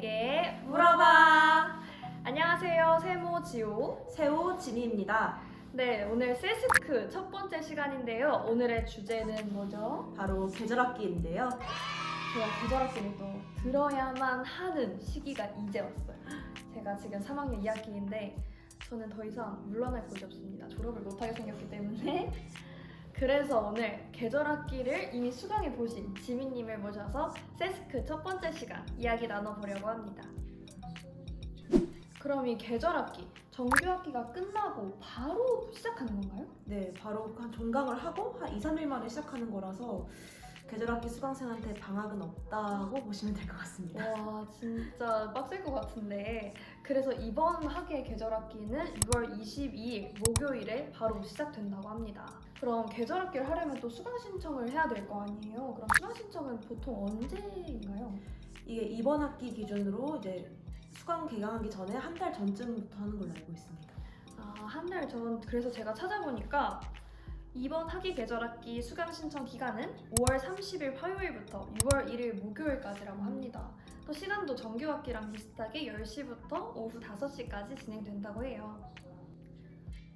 세모에게 물어봐. 안녕하세요, 세모 지호. 새우 진희입니다. 네, 오늘 세스크 첫 번째 시간인데요. 오늘의 주제는 뭐죠? 바로 계절학기인데요. 제가 계절학기를 또 들어야만 하는 시기가 이제 왔어요. 제가 지금 3학년 2학기인데 저는 더 이상 물러날 곳이 없습니다. 졸업을 못하게 생겼기 때문에. 그래서 오늘 계절학기를 이미 수강해 보신 지민님을 모셔서 세스크 첫 번째 시간 이야기 나눠보려고 합니다. 그럼 이 계절학기, 정규학기가 끝나고 바로 시작하는 건가요? 네, 바로 한 종강을 하고 한 2, 3일 만에 시작하는 거라서 계절학기 수강생한테 방학은 없다고 보시면 될 것 같습니다. 와 진짜 빡셀 것 같은데 그래서 이번 학기의 계절학기는 6월 22일 목요일에 바로 시작된다고 합니다. 그럼 계절학기를 하려면 또 수강 신청을 해야 될 거 아니에요? 그럼 수강 신청은 보통 언제인가요? 이게 이번 학기 기준으로 이제 수강 개강하기 전에 한 달 전쯤부터 하는 걸로 알고 있습니다. 아, 한 달 전 그래서 제가 찾아보니까 이번 학기 계절학기 수강 신청 기간은 5월 30일 화요일부터 6월 1일 목요일까지라고 합니다. 또 시간도 정규학기랑 비슷하게 10시부터 오후 5시까지 진행된다고 해요.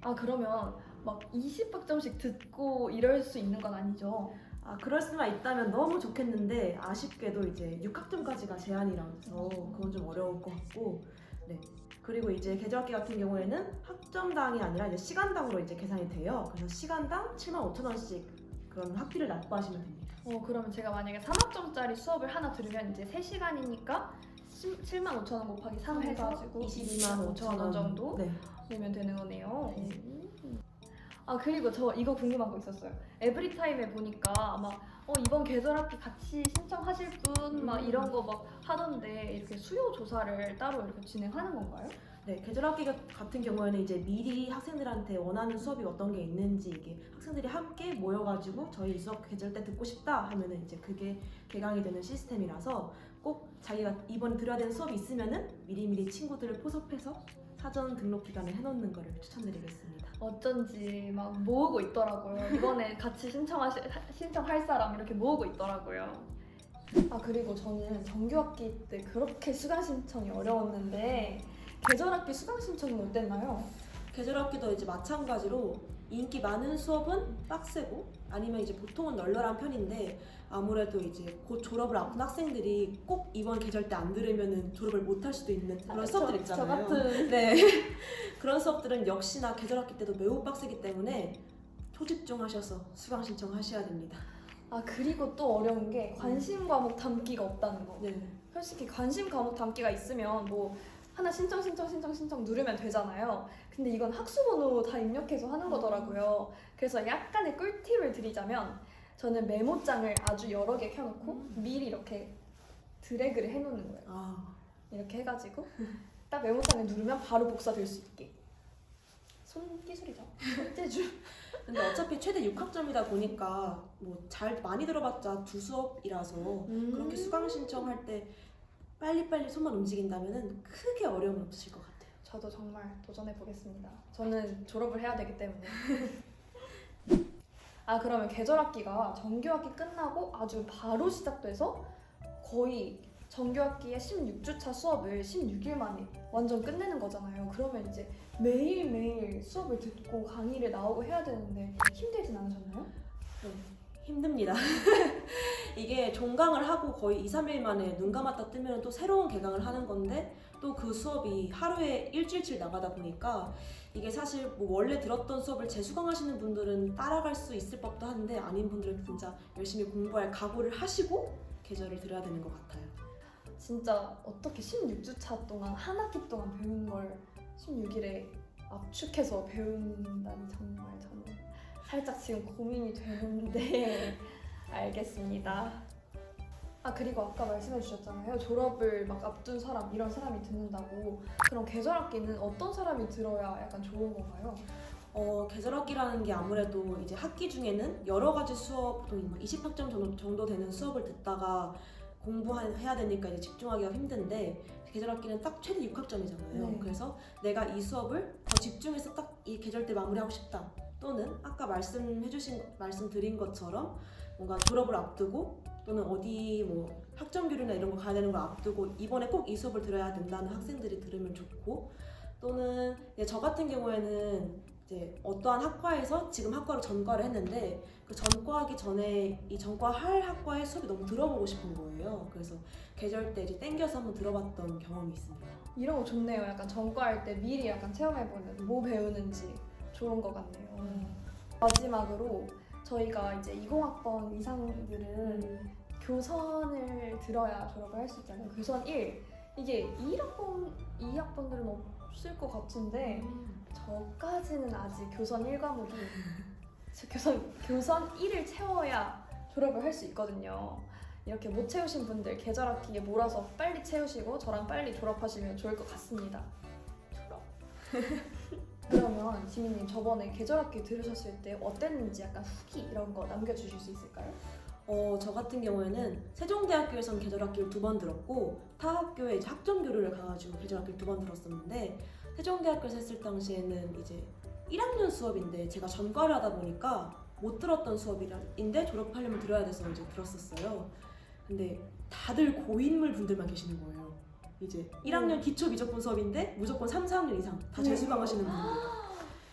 아 그러면 막 20학점씩 듣고 이럴 수 있는 건 아니죠? 아, 그럴 수만 있다면 너무 좋겠는데 아쉽게도 이제 6학점까지가 제한이라서 그건 좀 어려울 것 같고 네. 그리고 이제 계절학기 같은 경우에는 학점당이 아니라 이제 시간당으로 이제 계산이 돼요. 그래서 시간당 7만 5천 원씩 그럼 학비를 납부하시면 됩니다. 어 그러면 제가 만약에 3학점짜리 수업을 하나 들으면 이제 3시간이니까 7만 5천 원 곱하기 3 해가지고 22만 5천 원 정도 네. 내면 되는 거네요. 네. 음. 아 그리고 저 이거 궁금한 거 있었어요. 에브리타임에 보니까 아마 어, 이번 계절 학기 같이 신청하실 분막 음. 이런 거 막 하던데 이렇게 수요 조사를 따로 이렇게 진행하는 건가요? 네, 계절학기 같은 경우에는 이제 미리 학생들한테 원하는 수업이 어떤 게 있는지 이게 학생들이 함께 모여가지고 저희 이 수업 계절 때 듣고 싶다 하면은 이제 그게 개강이 되는 시스템이라서 꼭 자기가 이번에 들어야 되는 수업이 있으면은 미리미리 친구들을 포섭해서 사전 등록 기간을 해놓는 거를 추천드리겠습니다. 어쩐지 막 모으고 있더라고요. 이번에 같이 신청하시, 신청할 사람 이렇게 모으고 있더라고요. 아 그리고 저는 정규 학기 때 그렇게 수강 신청이 어려웠는데 계절학기 수강 신청은 어땠나요? 계절학기도 이제 마찬가지로 인기 많은 수업은 빡세고 아니면 이제 보통은 널널한 편인데 아무래도 이제 곧 졸업을 앞둔 학생들이 꼭 이번 계절 때 안 들으면은 졸업을 못 할 수도 있는 그런 아, 수업들 저- 있잖아요. 저 같은 네. 그런 수업들은 역시나 계절학기 때도 매우 빡세기 때문에 초집중하셔서 수강 신청하셔야 됩니다. 아 그리고 또 어려운 게 관심 과목 담기가 없다는 거. 네. 솔직히 관심 과목 담기가 있으면 뭐 하나 신청 신청 신청 신청 누르면 되잖아요. 근데 이건 학수번호 다 입력해서 하는 거더라고요. 그래서 약간의 꿀팁을 드리자면 저는 메모장을 아주 여러 개 켜놓고 음. 미리 이렇게 드래그를 해놓는 거예요. 아, 이렇게 해가지고 딱 메모장을 누르면 바로 복사될 수 있게. 손 기술이죠. 손재주. 근데 어차피 최대 6학점이다 보니까 뭐 잘 많이 들어봤자 두 수업이라서 음. 그렇게 수강 신청할 때 빨리빨리 손만 움직인다면은 크게 어려움은 없으실 것 같아요. 저도 정말 도전해 보겠습니다. 저는 졸업을 해야 되기 때문에. 아 그러면 계절 학기가 정규 학기 끝나고 아주 바로 시작돼서 거의 정규 학기의 16주차 수업을 16일 만에 완전 끝내는 거잖아요. 그러면 이제 매일매일 수업을 듣고 강의를 나오고 해야 되는데 힘들진 않으셨나요? 힘듭니다. 이게 종강을 하고 거의 2, 3일 만에 눈 감았다 뜨면 또 새로운 개강을 하는 건데 또 그 수업이 하루에 일주일치 나가다 보니까 이게 사실 뭐 원래 들었던 수업을 재수강하시는 분들은 따라갈 수 있을 법도 한데 아닌 분들은 진짜 열심히 공부할 각오를 하시고 계절을 들어야 되는 것 같아요. 진짜 어떻게 16주차 동안 한 학기 동안 배운 걸 16일에 압축해서 배운다니 정말 저는 살짝 지금 고민이 되는데 알겠습니다. 아 그리고 아까 말씀해 주셨잖아요 졸업을 막 앞둔 사람 이런 사람이 듣는다고 그럼 계절 학기는 어떤 사람이 들어야 약간 좋은 건가요? 어, 계절학기라는 게 아무래도 이제 학기 중에는 여러 가지 수업, 보통 20학점 정도, 정도 되는 수업을 듣다가 공부해야 되니까 이제 집중하기가 힘든데 계절 학기는 딱 최대 6학점이잖아요. 네. 그래서 내가 이 수업을 더 집중해서 딱 이 계절 때 마무리하고 싶다. 또 또는 아까 말씀해주신 말씀드린 것처럼 뭔가 졸업을 앞두고 또는 어디 뭐 학점 교류나 이런 거 가야 되는 걸 앞두고 이번에 꼭 이 수업을 들어야 된다는 학생들이 들으면 좋고 또는 이제 저 같은 경우에는 이제 어떠한 학과에서 지금 학과로 전과를 했는데 그 전과하기 전에 이 전과 할 학과의 수업이 너무 들어보고 싶은 거예요. 그래서 계절 때 이제 땡겨서 한번 들어봤던 경험이 있습니다. 이런 거 좋네요. 약간 전과할 때 미리 약간 체험해보는 뭐 배우는지 좋은 것 같네요. 마지막으로 저희가 이제 20학번 이상들은 교선을 들어야 졸업을 할 수 있잖아요. 교선 1 이게 2학번 2학번들은 없을 것 같은데 저까지는 아직 교선 1과목이 저 교선 교선 1을 채워야 졸업을 할 수 있거든요. 이렇게 못 채우신 분들 계절 학기에 몰아서 빨리 채우시고 저랑 빨리 졸업하시면 좋을 것 같습니다. 졸업. 그러면 지민님 저번에 계절 학기 들으셨을 때 어땠는지 약간 후기 이런 거 남겨주실 수 있을까요? 어, 저 같은 경우에는 세종대학교에서는 계절학기를 두 번 들었고 타 학교에 이제 학점 교류를 가가지고 계절학기를 두 번 들었었는데 세종대학교에서 했을 당시에는 이제 1학년 수업인데 제가 전과를 하다 보니까 못 들었던 수업인데 졸업하려면 들어야 돼서 이제 들었었어요. 근데 다들 고인물 분들만 계시는 거예요. 이제 1학년 기초 미적분 수업인데 무조건 3, 4학년 이상 다 재수강 하시는 분들.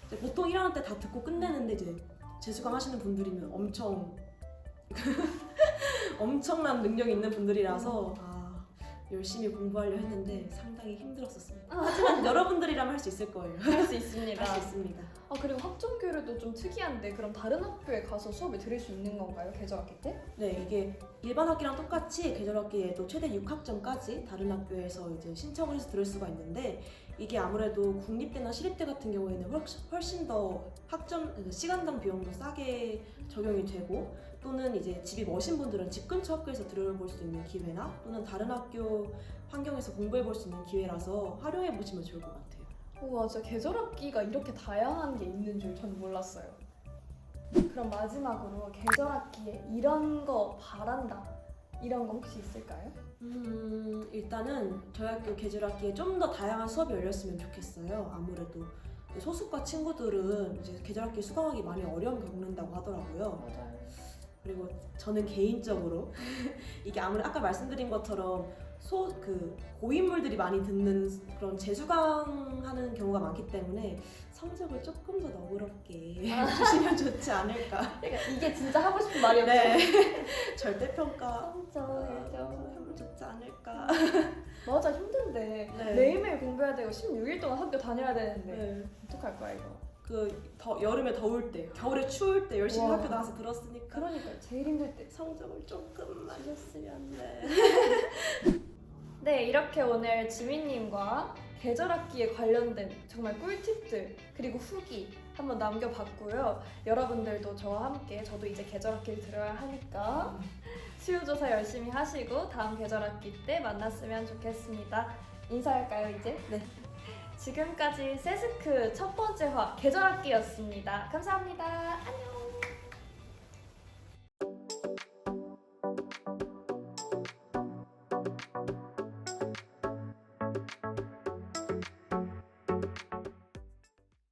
이제 보통 1학년 때 다 듣고 끝내는데 이제 재수강 하시는 분들이면 엄청 엄청난 능력 있는 분들이라서 아, 열심히 공부하려 했는데 상당히 힘들었었습니다. 하지만 여러분들이라면 할 수 있을 거예요. 할 수 있습니다. 할 수 있습니다. 아 그리고 학점 교류도 좀 특이한데 그럼 다른 학교에 가서 수업을 들을 수 있는 건가요? 계절 학기 때? 네, 이게 일반 학기랑 똑같이 계절 학기에도 최대 6학점까지 다른 학교에서 이제 신청을 해서 들을 수가 있는데 이게 아무래도 국립대나 시립대 같은 경우에는 훨씬, 훨씬 더 학점 그 시간당 비용도 싸게 적용이 되고 또는 이제 집이 머신 분들은 집 근처 학교에서 들어볼 수 있는 기회나 또는 다른 학교 환경에서 공부해 볼 수 있는 기회라서 활용해 보시면 좋을 것 같아요. 우와 진짜 계절 학기가 이렇게 다양한 게 있는 줄 전 몰랐어요. 그럼 마지막으로 계절 학기에 이런 거 바란다 이런 거 혹시 있을까요? 음, 일단은 저희 학교 계절 학기에 좀 더 다양한 수업이 열렸으면 좋겠어요. 아무래도 소수과 친구들은 이제 계절 학기 수강하기 많이 어려움 겪는다고 하더라고요. 맞아요. 그리고 저는 개인적으로 이게 아무래도 아까 말씀드린 것처럼 소 그 고인물들이 많이 듣는 그런 재수강하는 경우가 많기 때문에 성적을 조금 더 너그럽게 주시면 좋지 않을까. 그러니까 이게 진짜 하고 싶은 말이었죠. 네. 절대 평가 성적을 좀 하면 좋지 않을까. 맞아 힘든데 네. 매일매일 공부해야 되고 16일 동안 학교 다녀야 되는데 네. 어떡할 거야 이거 그 더 여름에 더울 때, 겨울에 추울 때 열심히 와. 학교 나와서 들었으니까 그러니까 제일 힘들 때 성적을 조금만 줬으면 네. 네, 이렇게 오늘 지민님과 계절학기에 관련된 정말 꿀팁들 그리고 후기 한번 남겨봤고요. 여러분들도 저와 함께 저도 이제 계절학기를 들어야 하니까 수요조사 열심히 하시고 다음 계절학기 때 만났으면 좋겠습니다. 인사할까요 이제? 네. 지금까지 세스크 첫 번째 화 계절학기였습니다. 감사합니다. 안녕.